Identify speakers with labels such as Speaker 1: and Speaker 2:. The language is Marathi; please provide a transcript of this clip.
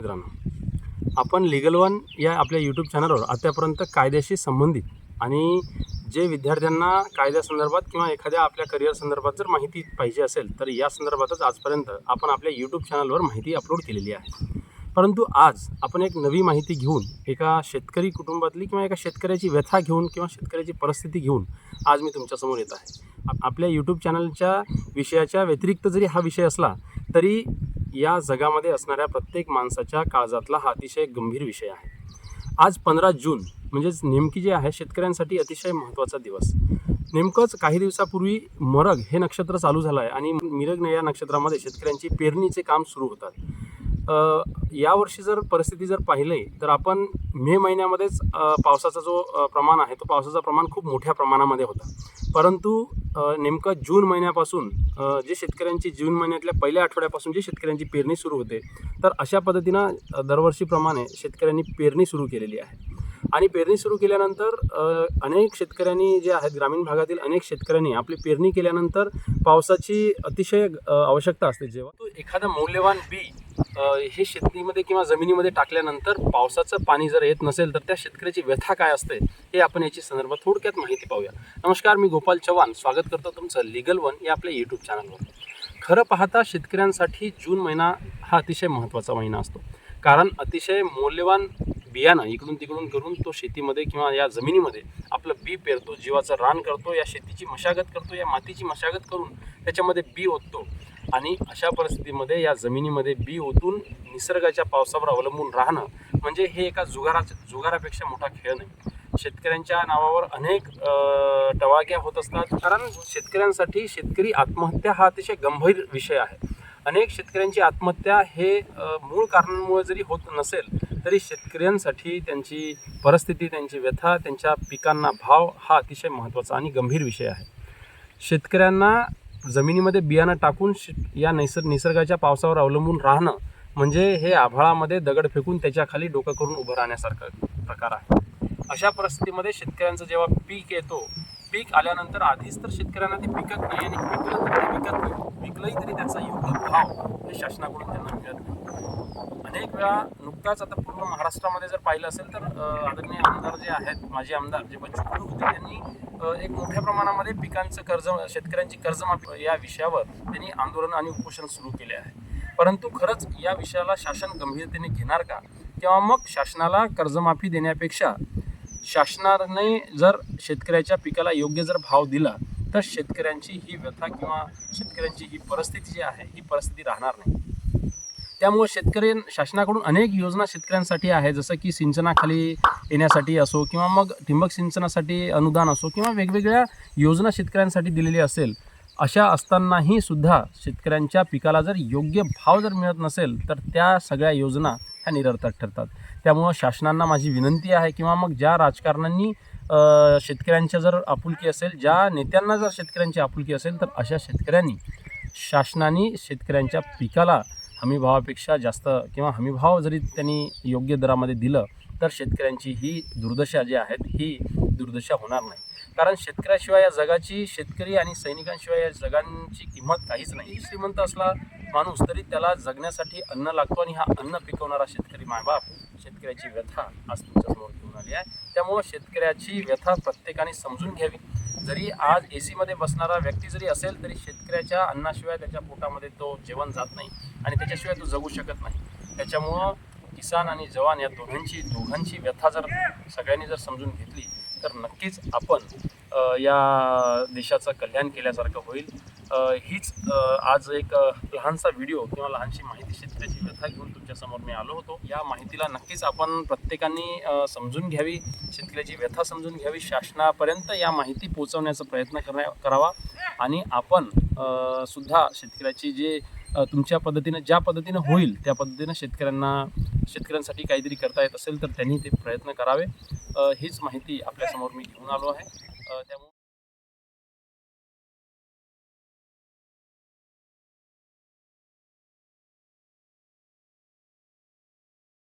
Speaker 1: मित्रांनो आपण लिगल वन या आपल्या यूट्यूब चॅनलवर आतापर्यंत कायद्याशी संबंधित आणि जे विद्यार्थ्यांना कायद्यासंदर्भात किंवा एखाद्या आपल्या करिअर संदर्भात जर माहिती पाहिजे असेल तर या संदर्भातच आजपर्यंत आपण आपल्या यूट्यूब चॅनलवर माहिती अपलोड केलेली आहे. परंतु आज आपण एक नवी माहिती घेऊन एका शेतकरी कुटुंबातली किंवा एका शेतकऱ्याची व्यथा घेऊन किंवा शेतकऱ्याची परिस्थिती घेऊन आज मी तुमच्यासमोर येत आहे. आपल्या यूट्यूब चॅनलच्या विषयाच्या व्यतिरिक्त जरी हा विषय असला तरी या जगामध्ये असणाऱ्या प्रत्येक माणसाच्या काळजातला हा अतिशय गंभीर विषय आहे. आज पंधरा जून म्हणजेच नेमकी जे आहे शेतकऱ्यांसाठी अतिशय महत्त्वाचा दिवस. नेमकंच काही दिवसापूर्वी मरग हे नक्षत्र चालू झालं आहे आणि मिरग या नक्षत्रामध्ये शेतकऱ्यांची पेरणीचे काम सुरू होतात. यावर्षी जर परिस्थिती जर पाहिली तर आपण मे महिन्यामध्येच पावसाचा जो प्रमाण आहे तो पावसाचं प्रमाण खूप मोठ्या प्रमाणामध्ये होता. परंतु नेमकं जून महिन्यापासून जे शेतकऱ्यांची जून महिन्यातल्या पहिल्या आठवड्यापासून जी शेतकऱ्यांची पेरणी सुरू होते तर अशा पद्धतीनं दरवर्षीप्रमाणे शेतकऱ्यांनी पेरणी सुरू केलेली आहे. आणि पेरणी सुरू केल्यानंतर अनेक शेतकऱ्यांनी जे आहेत ग्रामीण भागातील अनेक शेतकऱ्यांनी आपली पेरणी केल्यानंतर पावसाची अतिशय आवश्यकता असते. जेव्हा तो एखादं मौल्यवान बी हे शेतीमध्ये किंवा जमिनीमध्ये टाकल्यानंतर पावसाचं पाणी जर येत नसेल तर त्या शेतकऱ्याची व्यथा काय असते हे आपण याची संदर्भात थोडक्यात माहिती पाहूया. नमस्कार मी गोपाल चव्हाण. स्वागत करतो तुमचं लिगल वन या आपल्या यूट्यूब चॅनलवर खरं पाहता शेतकऱ्यांसाठी जून महिना हा अतिशय महत्त्वाचा महिना असतो. कारण अतिशय मौल्यवान बियाणं इकडून तिकडून करून तो शेतीमध्ये किंवा या जमिनीमध्ये आपलं बी पेरतो जीवाचं रान करतो या शेतीची मशागत करतो या मातीची मशागत करून त्याच्यामध्ये बी ओततो. आणि अशा परिस्थितीमध्ये या जमिनीमध्ये बी ओतून निसर्गाच्या पावसावर अवलंबून राहणं म्हणजे हे एका जुगाराच जुगारापेक्षा मोठा खेळ नाही. शेतकऱ्यांच्या नावावर अनेक टवाक्या होत असतात. कारण शेतकऱ्यांसाठी शेतकरी आत्महत्या हा अतिशय गंभीर विषय आहे. अनेक शेतकऱ्यांची आत्महत्या हे मूळ कारणांमुळे जरी होत नसेल तरी शेतकऱ्यांसाठी त्यांची परिस्थिती त्यांची व्यथा त्यांच्या पिकांना भाव हा अतिशय महत्त्वाचा आणि गंभीर विषय आहे. शेतकऱ्यांना जमिनीमध्ये बियाणं टाकून शे या नैसर्ग निसर्गाच्या पावसावर अवलंबून राहणं म्हणजे हे आभाळामध्ये दगड फेकून त्याच्याखाली डोकं करून उभं राहण्यासारखं प्रकार आहे. अशा परिस्थितीमध्ये शेतकऱ्यांचं जेव्हा पीक येतो पीक आल्यानंतर आधीच तर शेतकऱ्यांना ते पिकत नाही आणि पिकलं तर ते विकत नाही. विकलंही तरी त्याचा योग्य भाव हे शासनाकडून त्यांना मिळत नाही. अनेक वेळा नुकताच आता पूर्ण महाराष्ट्रामध्ये जर पाहिलं असेल तर आदरणीय आमदार जे आहेत माजी आमदार जे बच्चू कडू होते त्यांनी एक मोठ्या प्रमाणामध्ये पिकांचं कर्ज शेतकऱ्यांची कर्जमाफी या विषयावर त्यांनी आंदोलन आणि उपोषण सुरू केले आहे. परंतु खरंच या विषयाला शासन गंभीरतेने घेणार का? किंवा मग शासनाला कर्जमाफी देण्यापेक्षा शासनाने जर शेतकऱ्याच्या पिकाला योग्य जर भाव दिला तर शेतकऱ्यांची ही व्यथा किंवा शेतकऱ्यांची ही परिस्थिती जी आहे ही परिस्थिती राहणार नाही. त्यामुळे शेतकरी शासनाकडून अनेक योजना शेतकऱ्यांसाठी आहे जसं की सिंचनाखाली येण्यासाठी असो किंवा मग ठिंबक सिंचनासाठी अनुदान असो किंवा वेगवेगळ्या योजना शेतकऱ्यांसाठी दिलेली असेल अशा असतानाही सुद्धा शेतकऱ्यांच्या पिकाला जर योग्य भाव जर मिळत नसेल तर त्या सगळ्या योजना ह्या निरर्थक ठरतात. त्यामुळं शासनांना माझी विनंती आहे किंवा मग ज्या राजकारण्यांनी शेतकऱ्यांच्या जर आपुलकी असेल ज्या नेत्यांना जर शेतकऱ्यांची आपुलकी असेल तर अशा शेतकऱ्यांनी शासनाने शेतकऱ्यांच्या पिकाला हमीभावापेक्षा जास्त किंवा हमीभाव जरी त्यांनी योग्य दरामध्ये दिलं तर शेतकऱ्यांची ही दुर्दशा जी आहेत ही दुर्दशा होणार नाही. कारण शेतकऱ्याशिवाय या जगाची शेतकरी आणि सैनिकांशिवाय या जगांची किंमत काहीच नाही. श्रीमंत असला माणूस तरी त्याला जगण्यासाठी अन्न लागतो आणि हा अन्न पिकवणारा शेतकरी मायबाप. शेतकऱ्याची व्यथा आज तुमच्यासमोर घेऊन आली आहे. त्यामुळं शेतकऱ्याची व्यथा प्रत्येकाने समजून घ्यावी. जरी आज ए सीमध्ये बसणारा व्यक्ती जरी असेल तरी शेतकऱ्याच्या अन्नाशिवाय त्याच्या पोटामध्ये तो जेवण जात नाही आणि त्याच्याशिवाय तो जगू शकत नाही. त्याच्यामुळं किसान आणि जवान या दोघांची दोघांची व्यथा जर सगळ्यांनी जर समजून घेतली तर नक्कीच आपण या देशाचं कल्याण केल्यासारखं होईल. हीच आज एक लहानसा व्हिडिओ किंवा लहानशी माहिती शेतकऱ्याची व्यथा घेऊन तुमच्यासमोर मी आलो होतो. या माहितीला नक्कीच आपण प्रत्येकाने समजून घ्यावी शेतकऱ्याची व्यथा समजून घ्यावी शासनापर्यंत या माहिती पोहोचवण्याचा प्रयत्न करण्या करावा आणि आपण सुद्धा शेतकऱ्याची जे तुमच्या पद्धतीनं ज्या पद्धतीनं होईल त्या पद्धतीनं शेतकऱ्यांना शेतकऱ्यांसाठी काहीतरी करता येत असेल तर त्यांनी ते प्रयत्न करावे. हीच माहिती आपल्यासमोर मी घेऊन आलो आहे. त्यामुळे